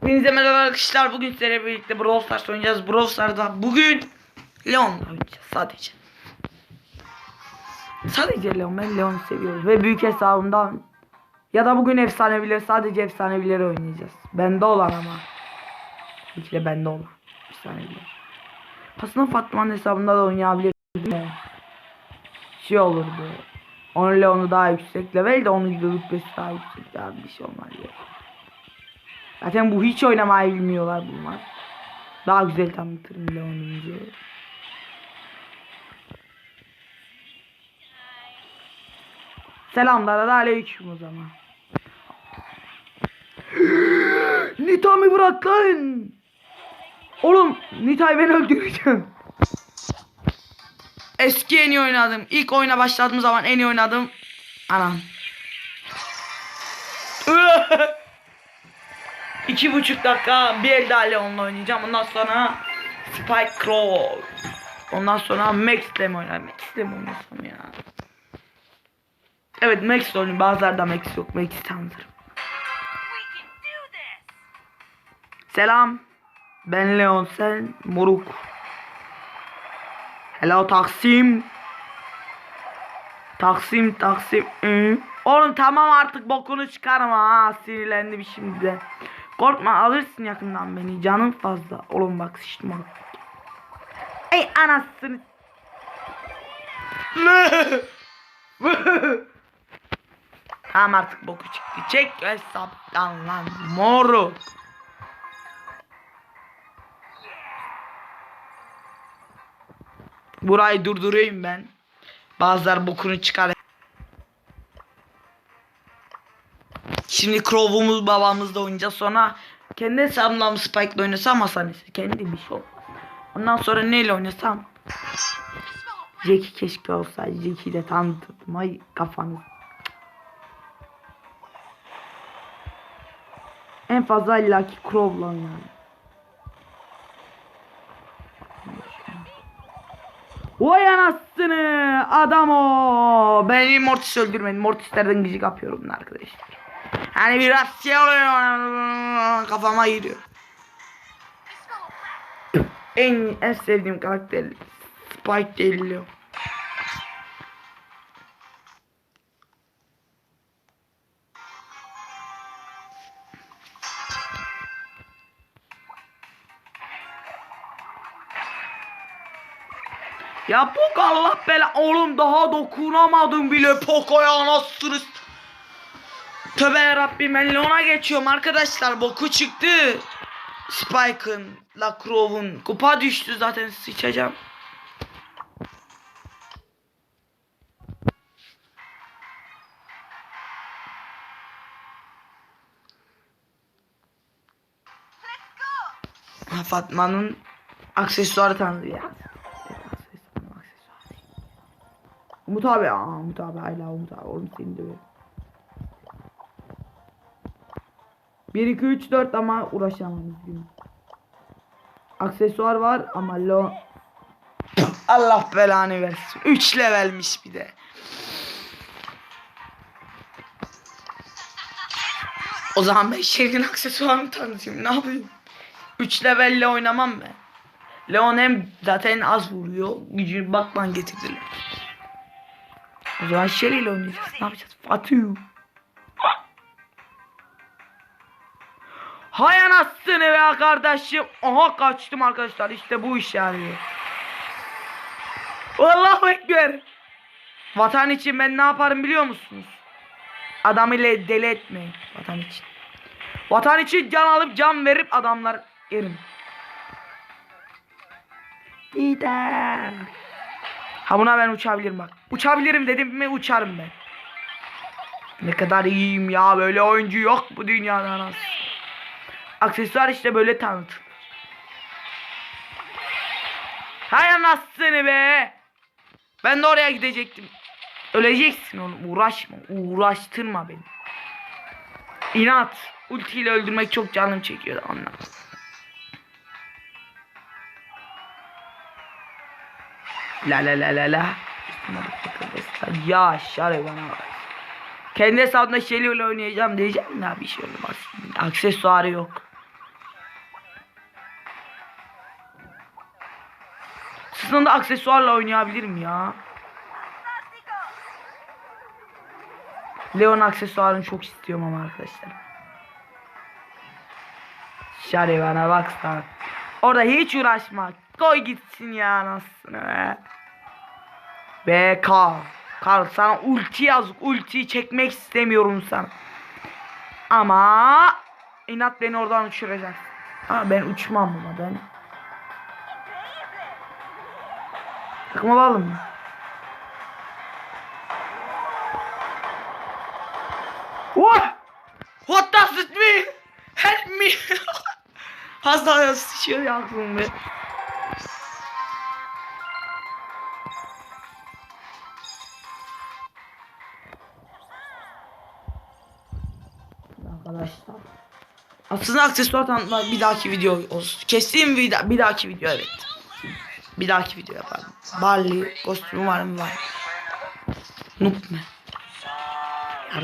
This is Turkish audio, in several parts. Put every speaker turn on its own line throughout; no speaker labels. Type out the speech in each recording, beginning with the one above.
Hepinize merhaba arkadaşlar. Bugün sizlerle birlikte Brawl Stars oynayacağız. Brawl Stars'da bugün Leon'la oynayacağız sadece. Sadece Leon. Ben Leon'u seviyorum. Ve büyük hesabımdan ya da bugün efsanevileri sadece efsanevileri oynayacağız. Bende olan ama. İki de bende olan. Efsaneviler. Aslında Fatma'nın hesabında da oynayabilirim. de. Şey olurdu. Onun Leon'u daha yüksek level de onun rütbesi daha yüksek. Daha bir şey olmaz ya. Zaten bu hiç oynamayı bilmiyorlar bunlar. Daha güzel tanıtırım Leon'umuzu. Selamlar da aleyküm o zaman. Nita'mı bırak lan. Oğlum Nita'yı ben öldüreceğim. Eski en iyi oynadım. İlk oyuna başladığım zaman en iyi oynadım. Anam. İki buçuk dakika bir el daha Leon'la oynayacağım. Ondan sonra Spike Crow. Ondan sonra Max'le mi oynayayım? Max'le mi oynasam ya? Evet Max'le oynayayım. Bazılarda Max yok. Max'i tanırım. Selam. Ben Leon sen Moruk. Hello Taksim. Taksim Taksim. Oğlum tamam artık bokunu çıkarma ha sinirlendim şimdi de. Korkma alırsın yakından beni canım fazla. Oğlum bak sıçtım. Ey anasını. tamam artık boku çıktı. Çek hesaptan lan moruk. Burayı durdurayım ben. Bazılar bokunu çıkar. Şimdi Crow'umuz babamızla oynayacağız. Sonra kendi hesabımla Spike'la oynasam Hasan. Kendi bir şey olmaz. Ondan sonra neyle oynasam? Jackie keşke olsaydı. Jackie'yi de tanıtırdım. Ay kafanız. En fazla illaki Crow'la oynarım. Vay anasını adam o. Beni Mortis öldürmedi. Mortislerden gıcık yapıyorum arkadaşlar. Hani biraz şey oluyor kafama giriyor. En en sevdiğim karakter Spike Leo. Ya Poco Allah bela oğlum daha dokunamadım bile Poco'ya anasını Tövbe yarabbim ben Leon'a geçiyorum arkadaşlar. Boku çıktı. Spike'ın La Crow'un kupa düştü zaten sıçacağım. Fatma'nın aksesuarı tanıdı ya. Umut abi aa Umut abi hala Umut abi oğlum seni de 1 2 3 4 ama uğraşamam üzgünüm. Aksesuar var ama lo Allah belanı versin. 3 levelmiş bir de. O zaman ben şehrin aksesuarını tanıtayım. Ne yapayım? 3 levelle oynamam ben. Leon hem zaten az vuruyor. Gücünü bakman getirdiler. O zaman Shelly ile oynayacağız. Ne yapacağız? Fatih. Hay anasını be kardeşim. Aha kaçtım arkadaşlar. İşte bu iş yani. Allahu Ekber. Vatan için ben ne yaparım biliyor musunuz? Adam ile deli etmeyin. Vatan için. Vatan için can alıp can verip adamlar yerim. Lider. Ha buna ben uçabilirim bak. Uçabilirim dedim mi uçarım ben. Ne kadar iyiyim ya böyle oyuncu yok bu dünyada nasıl. Aksesuar işte böyle tanıtılır. Hay anasını be. Ben de oraya gidecektim. Öleceksin oğlum uğraşma uğraştırma beni. İnat. Ultiyle öldürmek çok canım çekiyor ondan. La la la la la. Ya şare bana bak. Kendi hesabımda ile oynayacağım diyeceğim ya bir şey olmaz. Aksesuarı yok. Aslında aksesuarla oynayabilirim ya. Leon aksesuarını çok istiyorum ama arkadaşlar. Şarivana baksana. Orada hiç uğraşma. Koy gitsin ya anasını be. Ve Karl. Karl sana ulti yazık. Ultiyi çekmek istemiyorum sana. Ama inat beni oradan uçuracak. Ha ben uçmam ama ben. Takım alalım mı? What? What does it mean? Help me. Hastaya sıçıyor yaktım be. Arkadaşlar. Aslında aksesuar tanıtma bir dahaki video olsun. Kestiğim bir, bir dahaki video evet. Bir dahaki video yaparım. Barley kostümü var mı var. Noob mu?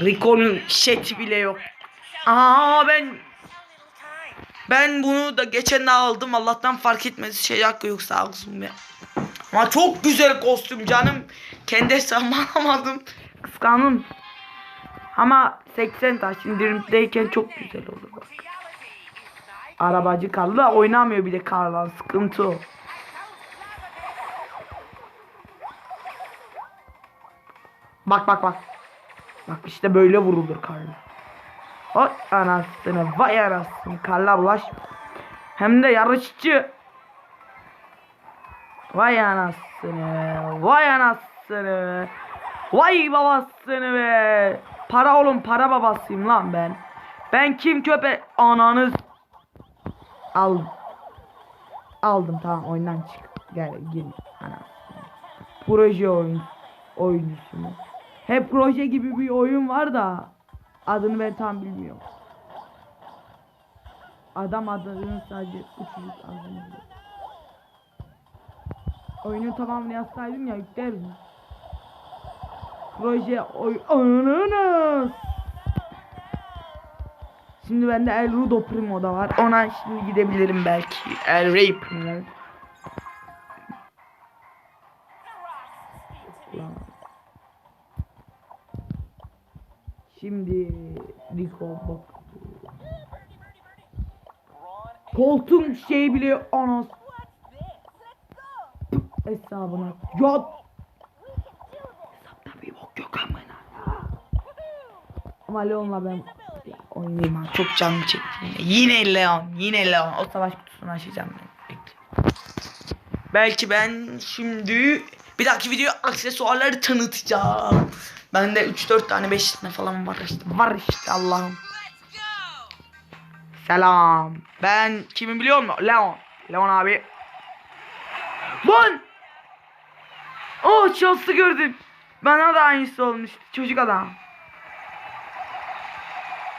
Rico'nun şeti bile yok. Aa ben ben bunu da geçen aldım. Allah'tan fark etmedi. Şey hakkı yok sağ olsun be. Ama çok güzel kostüm canım. Kendi hesabıma alamadım. Kıskandım. Ama 80 taş indirimdeyken çok güzel olur bak. Arabacı Karlı da oynamıyor bir de Karlan. Sıkıntı o. Bak bak bak. Bak işte böyle vurulur Karla. Oy anasını vay anasını Karla bulaş. Hem de yarışçı. Vay anasını. Vay anasını. Vay babasını be. Para oğlum para babasıyım lan ben. Ben kim köpe ananız. Al. Aldım tamam oyundan çık. Gel gir. Ana. Proje oyun oyuncusu mu? Hep proje gibi bir oyun var da adını ben tam bilmiyorum. Adam adını sadece uçucuk adını biliyor. Oyunu tamamını yazsaydım ya yüklerdim. Proje oy oyununuz. Şimdi bende El Rudo Primo da var. Ona şimdi gidebilirim belki. El Ray Primo. Şimdi Rico bak. Koltuğun şeyi bile anas. Hesabına. Ya. Hesapta bir bok yok amına. Ama Leon'la ben ya, oynayayım ha. Çok canım çekti. Yine Leon. Yine Leon. O savaş kutusunu açacağım ben. Bekle. Belki ben şimdi bir dahaki video aksesuarları tanıtacağım. Bende 3-4 tane 5 tane falan var işte. Var işte Allah'ım. Selam. Ben kimi biliyor musun? Leon. Leon abi. Lan! Oh şanslı gördüm. Bana da aynısı olmuş. Çocuk adam.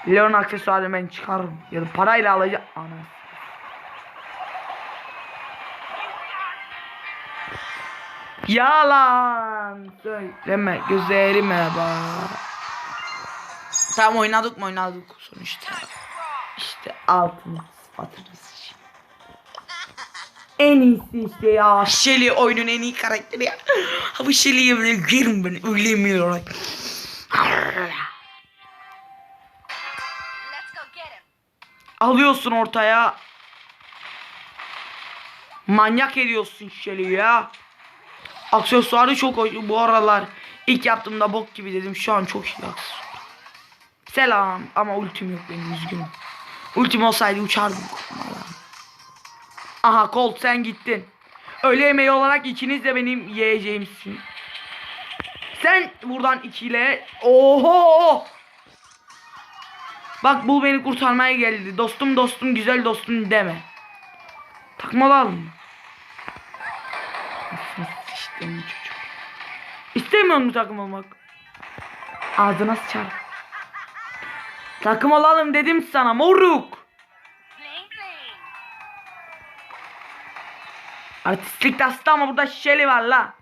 Leon aksesuarı ben çıkarım. Ya da parayla alacağım. Ana. Yalan söyleme gözlerime bak. Tamam oynadık mı oynadık sonuçta. İşte altın sıfatımız. En iyisi işte ya. Shelly oyunun en iyi karakteri ya. Bu Shelly'ye böyle girin ben ölemiyorum. Alıyorsun ortaya. Manyak ediyorsun Shelly'i ya. Aksesuarı çok hoş bu aralar. İlk yaptığımda bok gibi dedim. Şu an çok iyi aksesuar. Selam. Ama ultim yok benim üzgünüm. Ultim olsaydı uçardım. Aha Colt sen gittin. Öğle yemeği olarak ikiniz de benim yiyeceğimsin. Sen buradan ikiyle. Oho. Bak bul beni kurtarmaya geldi. Dostum dostum güzel dostum deme. Takmalı alın. İstemiyorum çocuk. İstemiyorum mu takım olmak? Ağzına sıçar. Takım olalım dedim sana moruk. Artistlik de ama burada şişeli var la.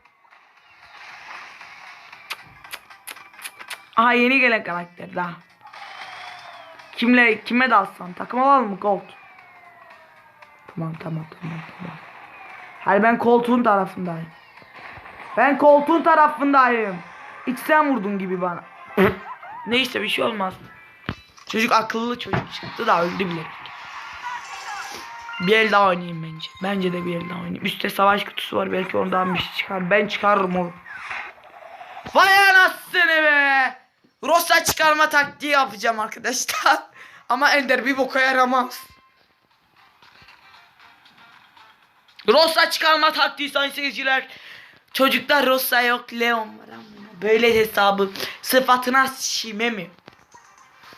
Aha yeni gelen karakter daha. Kimle kime dalsan takım alalım mı Gold? Tamam tamam tamam tamam. Hayır ben koltuğun tarafındayım. Ben koltuğun tarafındayım. İç sen vurdun gibi bana. Neyse bir şey olmaz. Çocuk akıllı çocuk çıktı da öldü bile. Bir el daha oynayayım bence. Bence de bir el daha oynayayım. Üstte savaş kutusu var belki oradan bir şey çıkar. Ben çıkarırım oğlum. Vay anasını be. Rosa çıkarma taktiği yapacağım arkadaşlar. Ama Ender bir boka yaramaz. Rosa çıkarma taktiği sayın seyirciler. Çocuklar Rosa yok Leon var amına. Böyle hesabı sıfatına şime mi?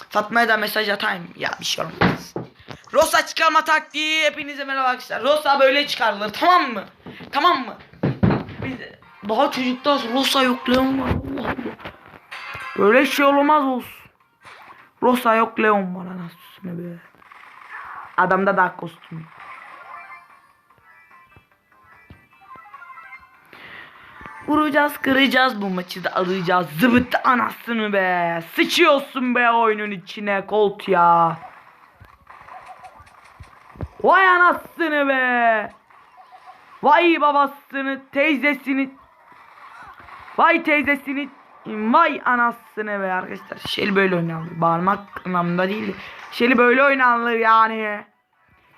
Fatma'ya da mesaj atayım. Ya bir şey olmaz. Rosa çıkarma taktiği hepinize merhaba arkadaşlar. Rosa böyle çıkarılır tamam mı? Tamam mı? Biz daha çocukta Rosa yok Leon var. Allah Allah. Böyle şey olmaz olsun. Rosa yok Leon var anasını be. Adamda da kostüm. Vuracağız kıracağız bu maçı da alacağız. Zıbıt anasını be. Sıçıyorsun be oyunun içine kolt ya. Vay anasını be. Vay babasını teyzesini. Vay teyzesini. Vay anasını be arkadaşlar. Şeli böyle oynanır. Bağırmak anlamında değil. Şeli böyle oynanır yani.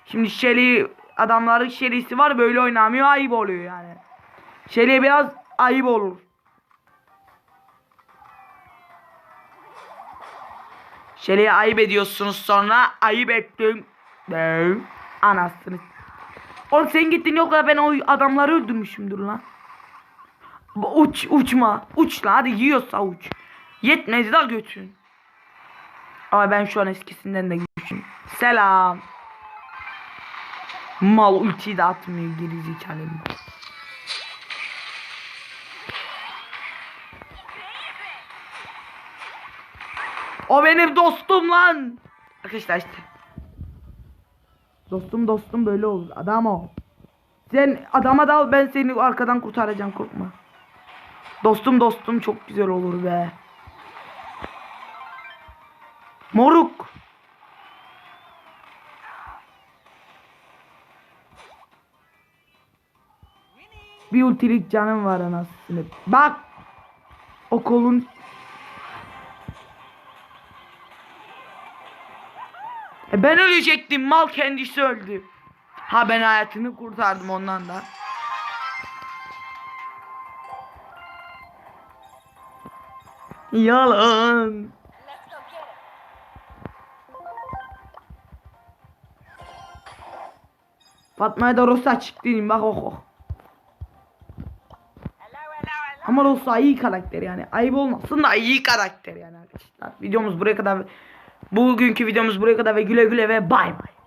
Şimdi Şeli adamların Şeli'si var böyle oynamıyor ayıp oluyor yani. Şeli'ye biraz ayıp olur. Şeli'ye ayıp ediyorsunuz sonra ayıp ettim. Ne? Anasını. Oğlum sen gittin yok ya ben o adamları öldürmüşümdür lan. Uç uçma. Uç lan hadi yiyorsa uç. Yetmedi de götün. Ama ben şu an eskisinden de güçlüyüm. Selam. Mal ultiyi de atmıyor gerizekalı. O benim dostum lan. Arkadaşlar işte. Dostum dostum böyle olur. Adam o. Sen adama dal ben seni arkadan kurtaracağım korkma. Dostum dostum çok güzel olur be. Moruk. Bir ultilik canım var anasını. Bak. O kolun ben ölecektim. Mal kendisi öldü. Ha ben hayatını kurtardım ondan da. Yalan. Fatma'ya da Rosa çıktı diyeyim bak oh oh. Ama Rosa iyi karakter yani. Ayıp olmasın da iyi karakter yani arkadaşlar. Videomuz buraya kadar. Bugünkü videomuz buraya kadar ve güle güle ve bay bay.